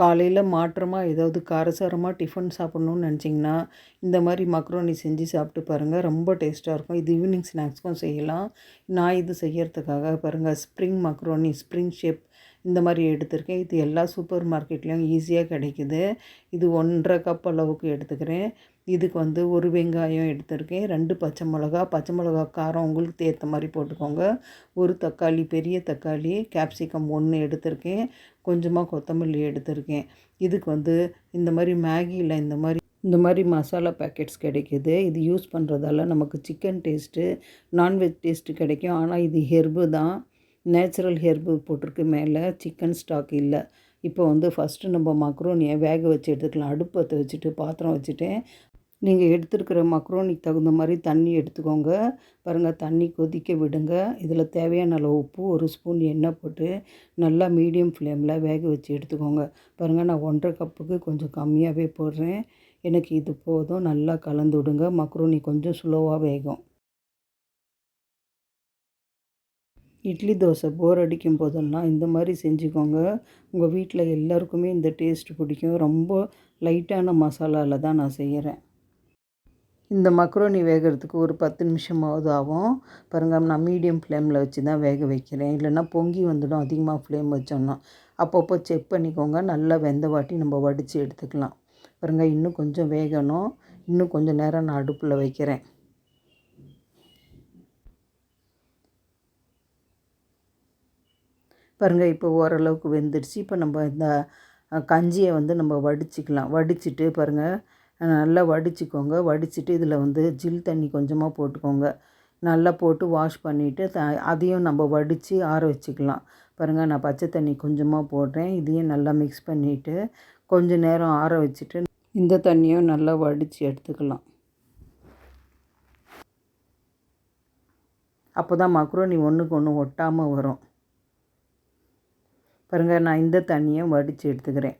காலையில் மாற்றமாக ஏதாவது காரசாரமாக டிஃபன் சாப்பிட்ணுன்னு நினச்சிங்கன்னா இந்த மாதிரி மக்ரோனி செஞ்சு சாப்பிட்டு பாருங்கள் ரொம்ப டேஸ்ட்டாக இருக்கும். இது ஈவினிங் ஸ்நாக்ஸ்க்கும் செய்யலாம். நான் இது செய்யறதுக்காக பாருங்கள் ஸ்ப்ரிங் மக்ரோனி ஸ்ப்ரிங் ஷேப் இந்த மாதிரி எடுத்திருக்கேன். இது எல்லா சூப்பர் மார்க்கெட்லேயும் ஈஸியாக கிடைக்குது. இது ஒன்றரை கப் அளவுக்கு எடுத்துக்கிறேன். இதுக்கு வந்து ஒரு வெங்காயம் எடுத்திருக்கேன். ரெண்டு பச்சை மிளகா பச்சை மிளகா காரம் உங்களுக்கு ஏற்ற மாதிரி போட்டுக்கோங்க. ஒரு தக்காளி பெரிய தக்காளி கேப்சிகம் ஒன்று எடுத்திருக்கேன். கொஞ்சமாக கொத்தமல்லி எடுத்திருக்கேன். இதுக்கு வந்து இந்த மாதிரி மேகியில் இந்த மாதிரி இந்த மாதிரி மசாலா பேக்கெட்ஸ் கிடைக்கிது. இது யூஸ் பண்ணுறதால நமக்கு சிக்கன் டேஸ்ட்டு நான்வெஜ் டேஸ்ட்டு கிடைக்கும். ஆனால் இது ஹெர்பு தான். நேச்சுரல் ஹெர்பு போட்டிருக்கு மேலே சிக்கன் ஸ்டாக் இல்லை. இப்போ வந்து ஃபஸ்ட்டு நம்ம மக்ரோனியை வேக வச்சு எடுத்துக்கலாம். அடுப்பத்தை வச்சுட்டு பாத்திரம் வச்சுட்டு. நீங்கள் எடுத்துருக்கிற மக்ரோனிக்கு தகுந்த மாதிரி தண்ணி எடுத்துக்கோங்க. பாருங்கள் தண்ணி கொதிக்க விடுங்க. இதில் தேவையான அளவு உப்பு ஒரு ஸ்பூன் எண்ணெய் போட்டு நல்லா மீடியம் ஃப்ளேமில் வேக வச்சு எடுத்துக்கோங்க. பாருங்கள் நான் ஒன்றரை கப்புக்கு கொஞ்சம் கம்மியாகவே போடுறேன். எனக்கு இது போதும். நல்லா கலந்து விடுங்க. மக்ரோனி கொஞ்சம் ஸ்லோவாக வேகும். இட்லி தோசை போர் அடிக்கும் போதெல்லாம் இந்த மாதிரி செஞ்சுக்கோங்க. உங்கள் வீட்டில் எல்லாருக்குமே இந்த டேஸ்ட் பிடிக்கும். ரொம்ப லைட்டான மசாலாவில் தான் நான் செய்கிறேன் இந்த மக்ரோனி வேகிறதுக்கு ஒரு பத்து நிமிஷமாவது ஆகும். பாருங்கள் நான் மீடியம் ஃப்ளேமில் வச்சு தான் வேக வைக்கிறேன். இல்லைன்னா பொங்கி வந்துடும். அதிகமாக ஃப்ளேம் வச்சோன்னா அப்பப்போ செக் பண்ணிக்கோங்க. நல்லா வெந்த வாட்டி நம்ம வடித்து எடுத்துக்கலாம். பாருங்கள் இன்னும் கொஞ்சம் வேகணும். இன்னும் கொஞ்சம் நேரம் நான் அடுப்பில் வைக்கிறேன். பாருங்கள் இப்போ ஓரளவுக்கு வெந்துடுச்சு. இப்போ நம்ம இந்த கஞ்சியை வந்து நம்ம வடிச்சிக்கலாம். வடிச்சிட்டு பாருங்கள் நல்லா வடிச்சுக்கோங்க. வடிச்சிட்டு இதில் வந்து ஜில் தண்ணி கொஞ்சமாக போட்டுக்கோங்க. நல்லா போட்டு வாஷ் பண்ணிவிட்டு த அதையும் நம்ம வடித்து ஆற வச்சுக்கலாம். பாருங்கள் நான் பச்சை தண்ணி கொஞ்சமாக போடுறேன். இதையும் நல்லா மிக்ஸ் பண்ணிவிட்டு கொஞ்சம் நேரம் ஆற வச்சுட்டு இந்த தண்ணியும் நல்லா வடித்து எடுத்துக்கலாம். அப்போ தான் மக்ரோனி ஒன்றுக்கு ஒன்று ஒட்டாமல் வரும். பாருங்கள் நான் இந்த தண்ணியை வடித்து எடுத்துக்கிறேன்.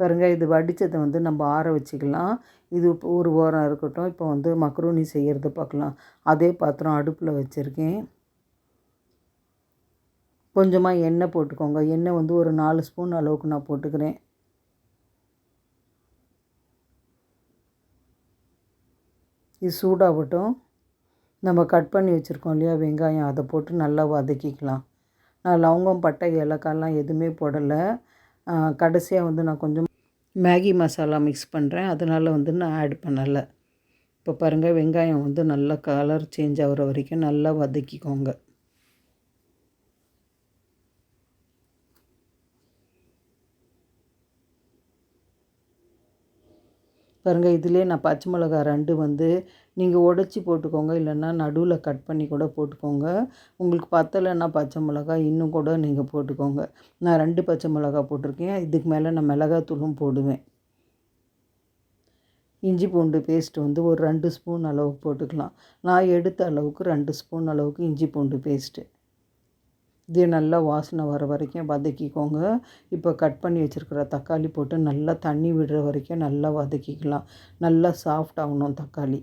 பாருங்கள் இது வடித்ததை வந்து நம்ம ஆற வச்சுக்கலாம். இது ஒரு ஓரம் இருக்கட்டும் இப்போ வந்து மக்ரூனி செய்கிறது பார்க்கலாம். அதே பாத்திரம் அடுப்பில் வச்சுருக்கேன். கொஞ்சமாக எண்ணெய் போட்டுக்கோங்க. எண்ணெய் வந்து ஒரு நாலு ஸ்பூன் அளவுக்கு நான் போட்டுக்கிறேன். இது சூடாகட்டும். நம்ம கட் பண்ணி வச்சுருக்கோம் இல்லையா வெங்காயம் அதை போட்டு நல்லா வதக்கிக்கலாம். நான் லவங்கம் பட்டை ஏலக்காயெலாம் எதுவுமே போடலை. கடைசியாக வந்து நான் கொஞ்சம் மேகி மசாலா மிக்ஸ் பண்ணுறேன் அதனால் வந்து நான் ஆட் பண்ணலை. இப்போ பாருங்கள் வெங்காயம் வந்து நல்லா கலர் சேஞ்ச் ஆகிற வரைக்கும் நல்லா வதக்கிக்கோங்க. பாருங்கள் இதிலே நான் பச்சை மிளகா ரெண்டு வந்து நீங்கள் உடச்சி போட்டுக்கோங்க. இல்லைன்னா நடுவில் கட் பண்ணி கூட போட்டுக்கோங்க. உங்களுக்கு பத்தலைன்னா பச்சை மிளகா இன்னும் கூட நீங்கள் போட்டுக்கோங்க. நான் ரெண்டு பச்சை மிளகா போட்டிருக்கேன். இதுக்கு மேலே நான் மிளகாத்தூளும் போடுவேன். இஞ்சி பூண்டு பேஸ்ட் வந்து ஒரு ரெண்டு ஸ்பூன் அளவுக்கு போட்டுக்கலாம். நான் எடுத்த அளவுக்கு ரெண்டு ஸ்பூன் அளவுக்கு இஞ்சி பூண்டு பேஸ்ட்டு இது நல்லா வாசனை வர வரைக்கும் வதக்கிக்கோங்க. இப்போ கட் பண்ணி வச்சுருக்கிற தக்காளி போட்டு நல்லா தண்ணி விடுற வரைக்கும் நல்லா வதக்கிக்கலாம். நல்லா சாஃப்ட் ஆகணும் தக்காளி.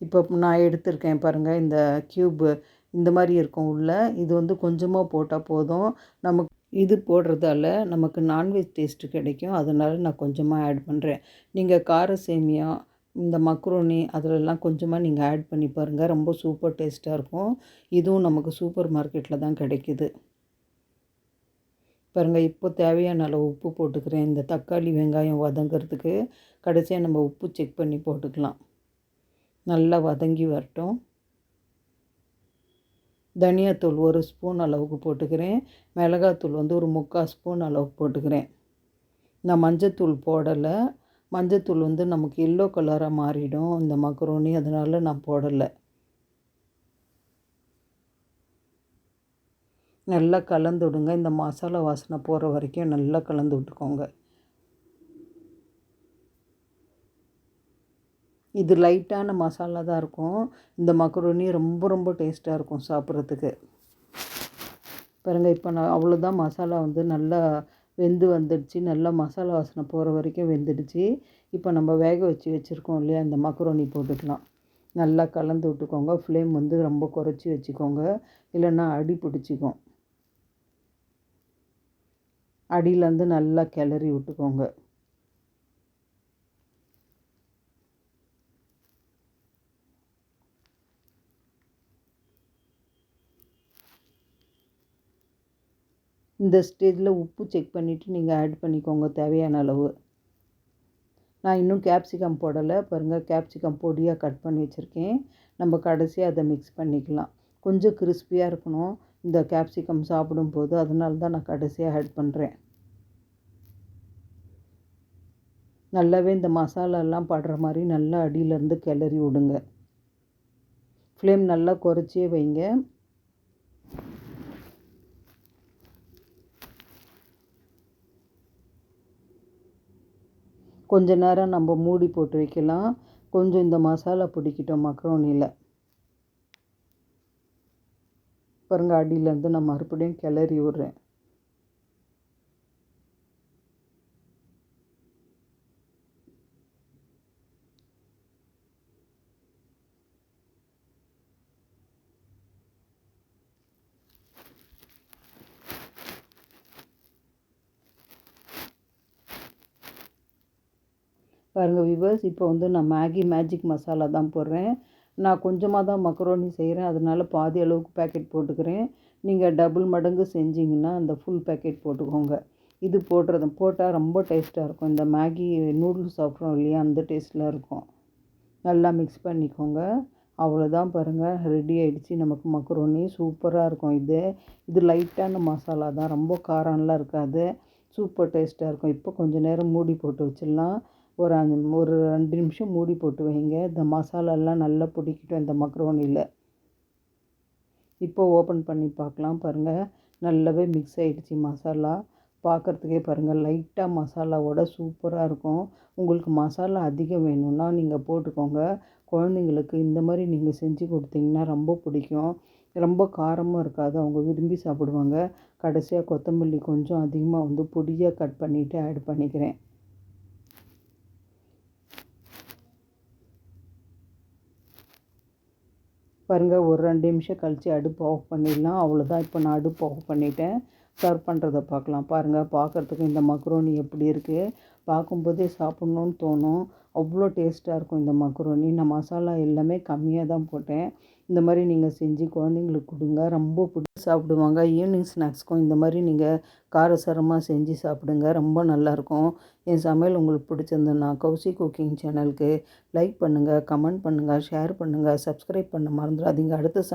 இப்போ நான் எடுத்திருக்கேன் பாருங்கள் இந்த க்யூப்பு இந்த மாதிரி இருக்கும் உள்ள. இது வந்து கொஞ்சமாக போட்டால் போதும். நமக்கு இது போடுறதால நமக்கு நான்வெஜ் டேஸ்ட்டு கிடைக்கும். அதனால் நான் கொஞ்சமாக ஆட் பண்ணுறேன் நீங்கள் கார சேமியா இந்த மக்ரோனி அதிலெல்லாம் கொஞ்சமாக நீங்கள் ஆட் பண்ணி பாருங்கள் ரொம்ப சூப்பர் டேஸ்ட்டாக இருக்கும். இதுவும் நமக்கு சூப்பர் மார்க்கெட்டில் தான் கிடைக்கிது. பாருங்கள் இப்போ தேவையான அளவு உப்பு போட்டுக்கிறேன். இந்த தக்காளி வெங்காயம் வதங்கிறதுக்கு கடைசியாக நம்ம உப்பு செக் பண்ணி போட்டுக்கலாம். நல்லா வதங்கி வரட்டும். தனியாத்தூள் ஒரு ஸ்பூன் அளவுக்கு போட்டுக்கிறேன். மிளகாத்தூள் வந்து ஒரு முக்கால் ஸ்பூன் அளவுக்கு போட்டுக்கிறேன். நான் மஞ்சத்தூள் போடலை. மஞ்சத்தூள் வந்து நமக்கு எல்லோ கலராக மாறிடும். இந்த மக்ரோனி அதனால் நான் போடலை. நல்லா கலந்து விடுங்க. இந்த மசாலா வாசனை போகிற வரைக்கும் நல்லா கலந்து விட்டுக்கோங்க. இது லைட்டான மசாலா தான் இருக்கும். இந்த மக்ரோனி ரொம்ப ரொம்ப டேஸ்ட்டாக இருக்கும் சாப்பிட்றதுக்கு. பாருங்கள் இப்போ நான் அவ்வளோதான் மசாலா வந்து நல்லா வெந்து வந்துடுச்சு. நல்லா மசாலா வாசனை போகிற வரைக்கும் வெந்துடுச்சு. இப்போ நம்ம வேக வச்சு வச்சுருக்கோம் இல்லையா? இந்த மக்ரோனி போட்டுக்கலாம். நல்லா கலந்து விட்டுக்கோங்க. ஃப்ளேம் வந்து ரொம்ப குறைச்சி வச்சுக்கோங்க. இல்லைன்னா அடி பிடிச்சிக்கும். அடியிலேருந்து நல்லா கிளறி விட்டுக்கோங்க. இந்த ஸ்டேஜில் உப்பு செக் பண்ணிவிட்டு நீங்கள் ஆட் பண்ணிக்கோங்க தேவையான அளவு. நான் இன்னும் கேப்சிகம் போடலை. பாருங்கள் கேப்சிகம் பொடியாக கட் பண்ணி வச்சுருக்கேன். நம்ம கடைசியாக அதை மிக்ஸ் பண்ணிக்கலாம். கொஞ்சம் கிறிஸ்பியாக இருக்கணும். இந்த கேப்சிகம் சாப்பிடும்போது அதனால தான் நான் கடைசியாக ஆட் பண்ணுறேன் நல்லாவே இந்த மசாலாலாம் படுற மாதிரி நல்லா அடியிலேருந்து கிளறி விடுங்க. ஃப்ளேம் நல்லா குறைச்சே வைங்க. கொஞ்ச நேரம் நம்ம மூடி போட்டு வைக்கலாம். கொஞ்சம் இந்த மசாலா பிடிக்கிட்டோம் மக்ரோனியில் பாருங்கள் அடியிலேருந்து நான் மறுபடியும் கிளறி விட்றேன். பாருங்கள் விவர்ஸ் இப்போ வந்து நான் மேகி மேஜிக் மசாலா தான் போடுறேன். நான் கொஞ்சமாக தான் மக்ரோனி செய்கிறேன் அதனால பாதி அளவுக்கு பேக்கெட் போட்டுக்கிறேன். நீங்கள் டபுள் மடங்கு செஞ்சிங்கன்னா அந்த ஃபுல் பேக்கெட் போட்டுக்கோங்க. இது போடுறது போட்டால் ரொம்ப டேஸ்ட்டாக இருக்கும். இந்த மேகி நூடுல்ஸ் சாப்பிட்றோம் இல்லையா அந்த டேஸ்ட்டில் இருக்கும். நல்லா மிக்ஸ் பண்ணிக்கோங்க. அவ்வளோதான் பாருங்கள் ரெடி ஆகிடுச்சு நமக்கு மக்ரோனி சூப்பராக இருக்கும் இது. இது லைட்டான மசாலா தான். ரொம்ப காரம்லாம் இருக்காது. சூப்பர் டேஸ்ட்டாக இருக்கும். இப்போ கொஞ்சம் நேரம் மூடி போட்டு வச்சிடலாம். ஒரு அஞ்சு ஒரு ரெண்டு நிமிஷம் மூடி போட்டு வைங்க. இந்த மசாலாலாம் நல்லா பிடிக்கட்டும். இந்த மக்ரோனியில் இப்போ ஓப்பன் பண்ணி பார்க்கலாம் பாருங்கள் நல்லாவே மிக்ஸ் ஆகிடுச்சி மசாலா. பார்க்குறதுக்கே பாருங்கள் லைட்டாக மசாலாவோட சூப்பராக இருக்கும். உங்களுக்கு மசாலா அதிகம் வேணும்னா நீங்கள் போட்டுக்கோங்க. குழந்தைங்களுக்கு இந்த மாதிரி நீங்கள் செஞ்சு கொடுத்தீங்கன்னா ரொம்ப பிடிக்கும். ரொம்ப காரமும் இருக்காது. அவங்க விரும்பி சாப்பிடுவாங்க. கடைசியாக கொத்தமல்லி கொஞ்சம் அதிகமாக வந்து பொடியாக கட் பண்ணிவிட்டு ஆட் பண்ணிக்கிறேன். பாருங்கள் ஒரு ரெண்டு நிமிஷம் கழித்து அடுப்பு ஆஃப் பண்ணிடலாம். அவ்வளோதான் இப்போ நான் அடுப்பு ஆஃப் பண்ணிட்டேன். சர்வ் பண்ணுறதை பார்க்கலாம். பாருங்கள் பார்க்குறதுக்கு இந்த மக்ரோனி எப்படி இருக்குது பார்க்கும்போதே சாப்பிட்ணுன்னு தோணும். அவ்வளோ டேஸ்ட்டாக இருக்கும் இந்த மக்ரோனி நான் மசாலா எல்லாமே கம்மியாக தான் போட்டேன். இந்த மாதிரி நீங்கள் செஞ்சு குழந்தைங்களுக்கு கொடுங்க. ரொம்ப பிடிச்சி சாப்பிடுவாங்க. ஈவினிங் ஸ்நாக்ஸ்க்கும் இந்த மாதிரி நீங்கள் காரசாரமாக செஞ்சு சாப்பிடுங்க. ரொம்ப நல்லாயிருக்கும். என் சமையல் உங்களுக்கு பிடிச்சிருந்ததுன்னா கௌசி குக்கிங் சேனலுக்கு லைக் பண்ணுங்கள் கமெண்ட் பண்ணுங்கள் ஷேர் பண்ணுங்கள் சப்ஸ்கிரைப் பண்ண மறந்துடாதீங்க. அடுத்த